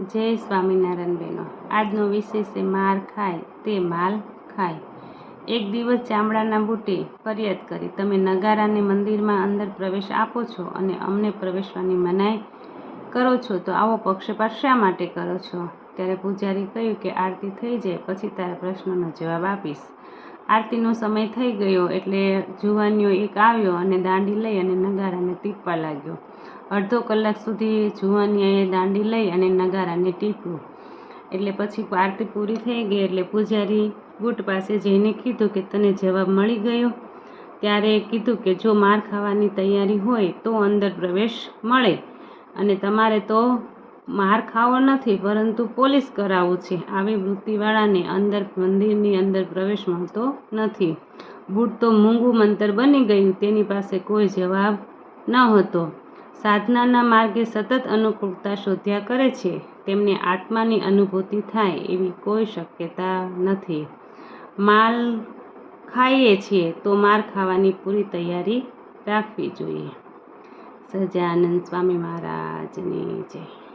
જય સ્વામિનારાયણ બહેનો. આજનો વિશેષ એ માર ખાય તે માલ ખાય. એક દિવસ ચામડાના બુટે ફરિયાદ કરી, તમે નગારાને મંદિરમાં અંદર પ્રવેશ આપો છો અને અમને પ્રવેશવાની મનાઈ કરો છો, તો આવો પક્ષપાત શા માટે કરો છો? ત્યારે પૂજારી કહ્યું કે, આરતી થઈ જાય, પછી તારા પ્રશ્નનો જવાબ આપીશ. આરતીનો સમય થઈ ગયો એટલે જુવાનીઓ એક આવ્યો અને દાંડી લઈ અને નગારાને ટીપવા લાગ્યો. અડધો કલાક સુધી જુવાનિયાએ દાંડી લઈ અને નગારાને ટીપ્યું એટલે પછી આરતી પૂરી થઈ ગઈ એટલે પૂજારી બૂટ પાસે જઈને કીધું કે તને જવાબ મળી ગયો? ત્યારે કીધું કે જો માર ખાવાની તૈયારી હોય તો અંદર પ્રવેશ મળે. અને તમારે તો માર ખાવો નથી, પરંતુ પોલીસ કરાવવું છે. આવી વૃત્તિવાળાને અંદર મંદિરની અંદર પ્રવેશ મળતો નથી. બુટ તો મૂંગું મંતર બની ગયું, તેની પાસે કોઈ જવાબ ન હતો. સાધનાના માર્ગે સતત અનુકૂળતા શોધ્યા કરે છે. તેમને આત્માની અનુભૂતિ થાય એવી કોઈ શક્યતા નથી. માલ ખાઈએ છીએ તો માર ખાવાની પૂરી તૈયારી રાખવી જોઈએ. સહજાનંદ સ્વામી મહારાજની જય.